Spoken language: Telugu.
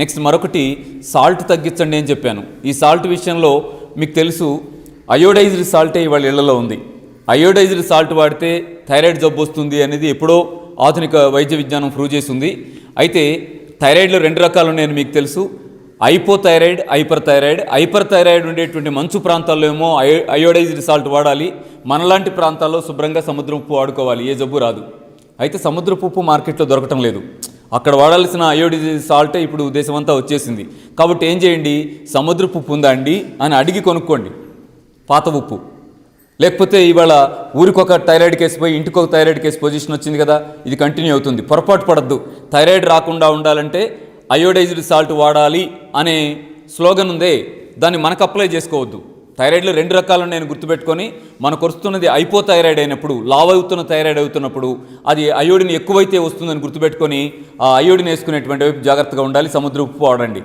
నెక్స్ట్ మరొకటి సాల్ట్ తగ్గించండి అని చెప్పాను. ఈ సాల్ట్ విషయంలో మీకు తెలుసు అయోడైజ్డ్ సాల్టే ఇవాళ ఇళ్ళలో ఉంది. అయోడైజ్డ్ సాల్ట్ వాడితే థైరాయిడ్ జబ్బు వస్తుంది అనేది ఎప్పుడో ఆధునిక వైద్య విజ్ఞానం ప్రూవ్ చేసింది. అయితే థైరాయిడ్లో రెండు రకాలు ఉన్నాయని మీకు తెలుసు. Hypothyroid hyper thyroid hyper thyroid ఉండేటువంటి మంచు ప్రాంతాల్లో ఏమో అయో అయోడైజ్డ్ సాల్ట్ వాడాలి. మనలాంటి ప్రాంతాల్లో శుభ్రంగా సముద్రం ఉప్పు వాడుకోవాలి. ఏ జబ్బు రాదు. అయితే సముద్రపు ఉప్పు మార్కెట్లో దొరకటం లేదు. అక్కడ వాడాల్సిన అయోడైజ్డ్ సాల్టే ఇప్పుడు దేశమంతా వచ్చేసింది. కాబట్టి ఏం చేయండి? సముద్రపు ఉప్పు ఉందా అండి? అని అడిగి కొనుక్కోండి. పాత ఉప్పు. లేకపోతే ఇవాళ ఊరికొక థైరాయిడ్ కేసు పోయి ఇంటికొక థైరాయిడ్ కేసు పొజిషన్ వచ్చింది కదా ఇది కంటిన్యూ అవుతుంది. పొరపాటు పడద్దు. థైరాయిడ్ రాకుండా ఉండాలంటే అయోడైజ్డ్ సాల్ట్ వాడాలి అనే స్లోగన్ ఉందే. దాన్ని మనకు అప్లై చేసుకోవద్దు. థైరాయిడ్లో రెండు రకాలు నేను గుర్తుపెట్టుకొని మనకు వస్తున్నది అయిపో థైరాయిడ్ అయినప్పుడు లావ్ అవుతున్న థైరాయిడ్ అవుతున్నప్పుడు అది అయోడిన్ ఎక్కువైతే వస్తుందని గుర్తుపెట్టుకొని ఆ అయోడిన్ వేసుకునేటువంటి వైపు జాగ్రత్తగా ఉండాలి సముద్ర ఉప్పు వాడండి.